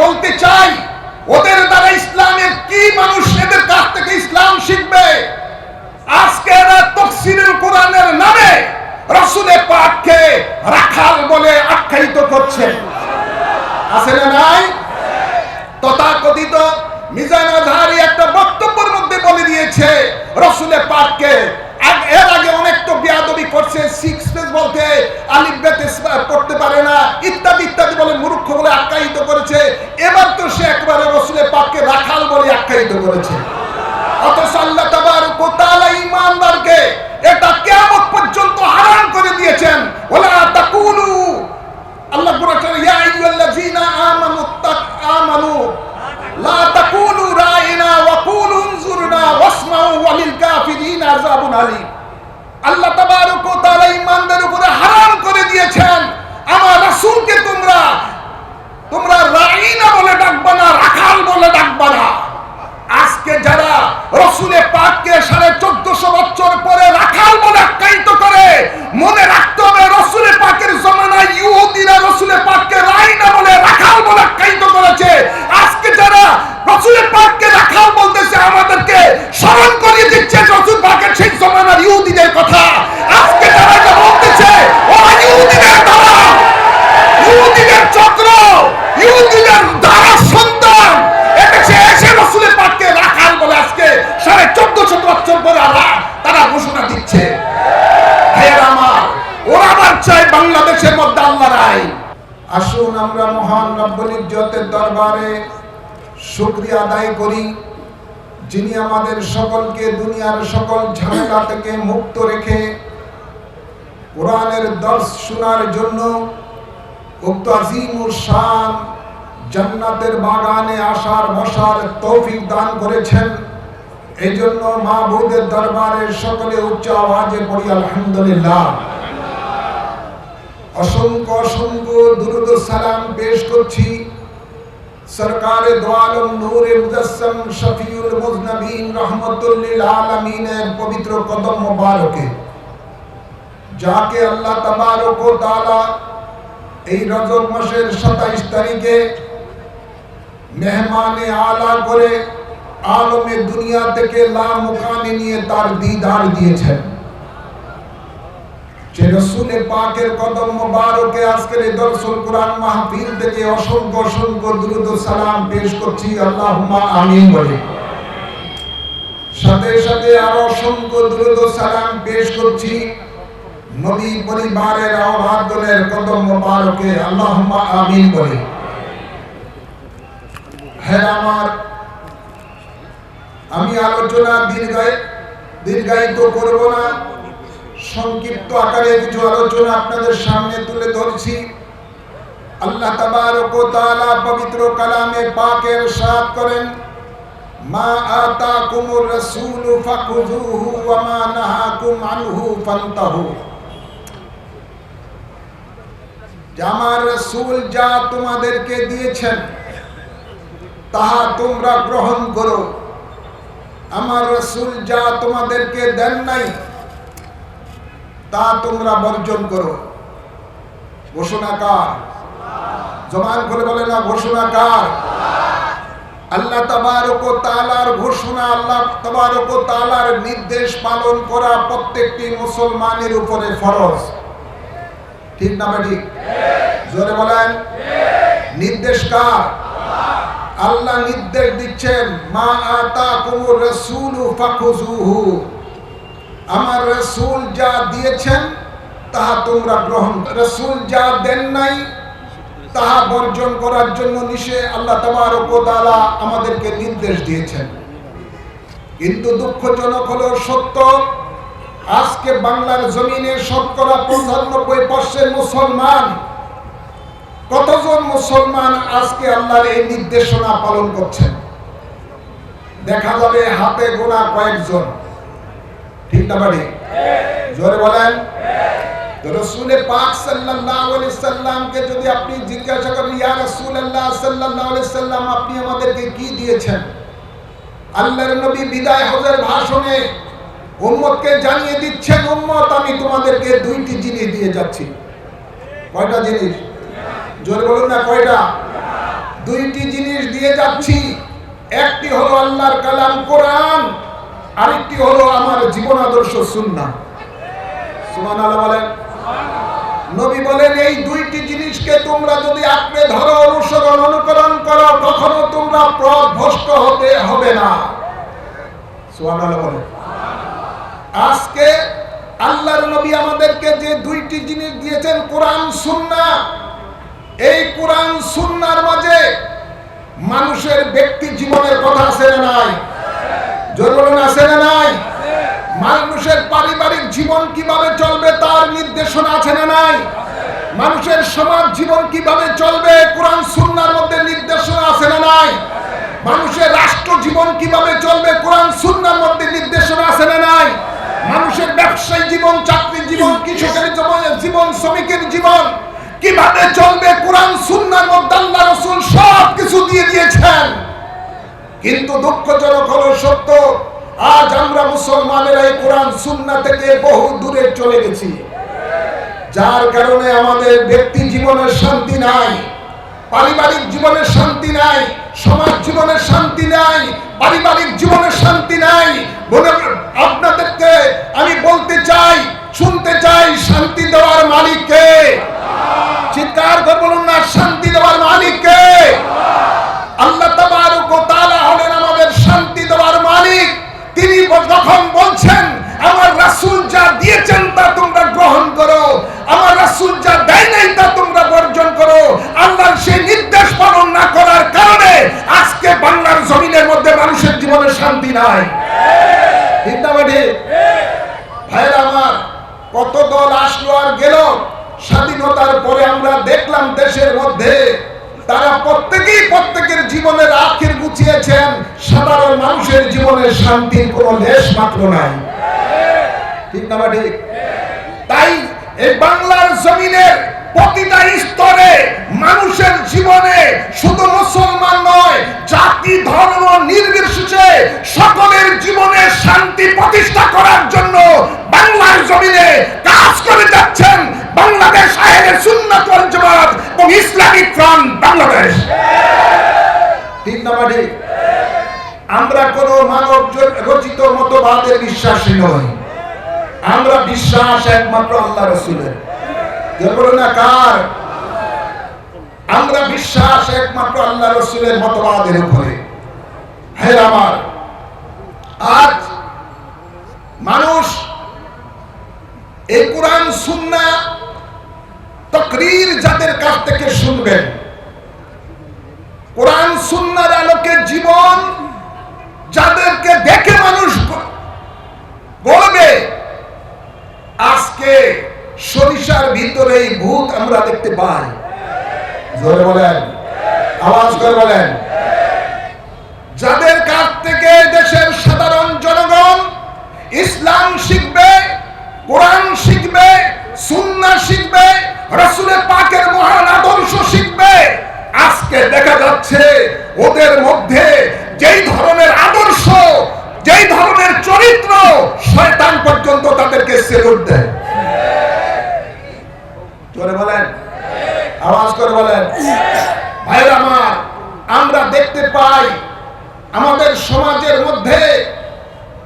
বলতে চাই, ওদের দ্বারা ইসলামের কি মানুষ এদের কাছ থেকে ইসলাম শিখবে? আজকে এরা তফসিলুল কোরআনের নামে রসুলে পাককে রাখাল বলে আখ্যায়িত করছে। আছে না নাই? আখ্যায়িত করেছে। ইহুদিদের কথা। আজকে যারা এটা বলতেছে ওরা ইহুদিদের দ্বারা ইহুদিদের চক্র, ইহুদিদের দ্বারা সন্তান। এদেশে এসে রসুলের পাককে রাখাল বলে আজকে সাড়ে চোদ্দশো বছর পরে আল্লাহ তারা ঘোষণা দিচ্ছে। আমার, ওরা আবার চাই বাংলাদেশের মধ্যে আল্লাহর আইন। আসুন আমরা মহান রব্বুল ইজ্জতের দরবারে শুকরিয়া আদায় করি। যিনি আমাদের সকলকে দুনিয়ার সকল ঝামেলা থেকে মুক্ত রেখে কোরআনের দর্শ শোনার জন্য উক্ত শান জান্নাতের বাগানে আসার, বসার তৌফিক দান করেছেন। এই জন্য মা মাহবুদের দরবারে সকলে উচ্চ আওয়াজে পড়ি, আলহামদুলিল্লাহ। অসংখ্য অসংখ্য দুরুদ সালাম পেশ করছি। সরকারে দোয়ালম নূরে মুজাসসম শফিউল মুজনবিন রহমতুল্লিল আলামিনের পবিত্র কদম মোবারকে। যাকে আল্লাহ তাবারক ও তাআলা এই রজব মাসের সাতাইশ তারিখে মেহমানে আলা করে আলমে দুনিয়া থেকে লা মুকামে নিয়ে তার দিদার দিয়েছেন। যে রসুলে পাকের কদম মোবারকে আজকের এই দর্শন কোরআন মাহফিল থেকে অসংখ্য অসংখ্য দ্রুত সালাম পেশ করছি, আল্লাহুম্মা আমিন বলে। সাথে সাথে আরও অসংখ্য দ্রুত সালাম পেশ করছি নবী পরিবারের কদম মোবারকে আমিন বলে। হ্যাঁ আমার আমি আলোচনা দীর্ঘায় দীর্ঘায়িত করব না। সংক্ষিপ্ত আকারে কিছু আলোচনা আপনাদের সামনে তুলে ধরছি। আল্লাহ পবিত্র কালামে পাকের সাথ করেন, মা আমার রাসূল যা তোমাদেরকে দিয়েছেন, তাহা তোমরা গ্রহণ করো। আমার রসুল যা তোমাদেরকে দেন নাই তা তোমরা বর্জন করো। ঘোষণা কার জমান করে বলে না ঘোষণা কার আল্লাহ তাবারক ও তাআলার ঘোষণা, আল্লাহ তাবারক ও তাআলার নির্দেশ পালন করা প্রত্যেকটি মুসলমানের উপরে ফরজ। ঠিক না ঠিক? জোরে বলেন। নির্দেশ কার? আল্লাহ নির্দেশ দিচ্ছেন, মা আতা কুমুর রসুল ফাকুজুহু আমার রসুল যা দিয়েছেন তাহা তোমরা গ্রহণ রসুল যা দেন নাই তাহা বর্জন করার জন্য নিষে আল্লাহ ও আমাদেরকে নির্দেশ দিয়েছেন। কিন্তু দুঃখজনক হলো সত্য, আজকে বাংলার জমিনে শতকরা পঁচানব্বই পার্সেন্ট মুসলমান, কতজন মুসলমান আজকে আল্লাহর এই নির্দেশনা পালন করছেন? দেখা যাবে হাতে গোনা কয়েকজন। ঠিক না বাড়ি? জোরে বলেন। রসুলে পাক সাল্লাল্লাহু আলাইহি সাল্লামকে যদি আপনি জিজ্ঞাসা করেন, ইয়া রাসূলুল্লাহ সাল্লাল্লাহু আলাইহি সাল্লাম, আপনি আমাদেরকে কি দিয়েছেন? আল্লাহর নবী বিদায় হজের ভাষণে উম্মতকে জানিয়ে দিচ্ছেন, উম্মত, আমি তোমাদেরকে দুইটি জিনিস দিয়ে যাচ্ছি। কয়টা জিনিস? জোরে বলুন না, কয়টা? দুইটি জিনিস দিয়ে যাচ্ছি। একটি হলো আল্লাহর কালাম কোরআন আরেকটি হলো আমার জীবন আদর্শ সুন্নাহ। সুবহানাল্লাহ বলেন, নবী বলেন, এই দুইটি জিনিসকে তোমরা যদি আঁকড়ে ধরো, অনুসরণ, অনুকরণ করো, কখনো তোমরা প্রভ্রষ্ট হতে হবে না। বলেন। আজকে আল্লাহর নবী আমাদেরকে যে দুইটি জিনিস দিয়েছেন, কোরআন, সুন্নাহ। এই কোরআন সুন্নার মাঝে মানুষের ব্যক্তি জীবনের কথা আছে নাই? মানুষের পারিবারিক জীবন কীভাবে চলবে তার নির্দেশনা আছে না নাই? মানুষের সমাজ জীবন কীভাবে চলবে কোরআন সুন্নার মধ্যে নির্দেশনা আছে না নাই? মানুষের রাষ্ট্র জীবন কীভাবে চলবে কোরআন সুন্নার মধ্যে নির্দেশনা আছে না নাই? মানুষের ব্যবসায়ী জীবন, চাকরি জীবন, কৃষকের জীবন শ্রমিকের জীবন কীভাবে চলবে কোরআন সুন্নার মধ্যে আল্লাহ রসুল সব কিছু দিয়ে দিয়েছেন। কিন্তু দুঃখজনক হলো সত্য আজ আমরা মুসলমানেরা এই কোরআন সুন্না থেকে বহু দূরে চলে গেছি। যার কারণে আমাদের ব্যক্তি জীবনের শান্তি নাই, পারিবারিক জীবনের শান্তি নাই, সমাজ জীবনের শান্তি নাই, পারিবারিক জীবনের শান্তি নাই দিয়েছেন তা তোমরা গ্রহণ করো। আমার রাসূল যা দেয় নাই তা তোমরা বর্জন করো। আল্লাহর সেই নির্দেশ পালন না করার কারণে আজকে বাংলার জমিনের মধ্যে মানুষের জীবনে শান্তি নাই। ভাইরা আমার, কত দল আসলো আর গেল? স্বাধীনতার পরে আমরা দেখলাম দেশের মধ্যে তারা প্রত্যেকেই প্রত্যেকের জীবনের আখের গুছিয়েছেন। সাধারণ মানুষের জীবনের শান্তির কোনো লেশ মাত্র নাই। ঠিক না ঠিক? তাই এই বাংলার জমিনের প্রতিটা স্তরে মানুষের জীবনে শুধু মুসলমান নয়, জাতি, ধর্ম নির্বিশেষে সকলের জীবনে শান্তি প্রতিষ্ঠা করার জন্য বাংলার জমিনে কাজ করে যাচ্ছেন বাংলাদেশ আহের সুন্নাত ওয়াল এবং ইসলামিক ফ্রন্ট বাংলাদেশ। ঠিক না ঠিক? আমরা কোনো মানব রচিত মতবাদের বিশ্বাসী নই। আমরা বিশ্বাস একমাত্র আল্লাহ রসুলের। কার? আমরা বিশ্বাস একমাত্র আল্লাহ রসুলের মতবাদের উপরে। আমার, আজ মানুষ এই কোরআন, সুন্না, তকরির যাদের কাছ থেকে শুনবেন, কোরআন, সুন্নার আলোকে জীবন যাদেরকে দেখে মানুষ বলবে আজকে সরিষার ভিতরে এই ভূত আমরা দেখতে পাই। জোরে বলেন। আওয়াজ করে বলেন। যাদের কাছ থেকে দেশের সাধারণ জনগণ ইসলাম শিখবে, কোরআন শিখবে, সুন্নাহ শিখবে, রাসূলের পাকের মহান আদর্শ শিখবে, আজকে দেখা যাচ্ছে ওদের মধ্যে যেই ধরনের আদর্শ, যেই ধরনের চরিত্র শয়তান পর্যন্ত তাদেরকে সেলুট দেয়।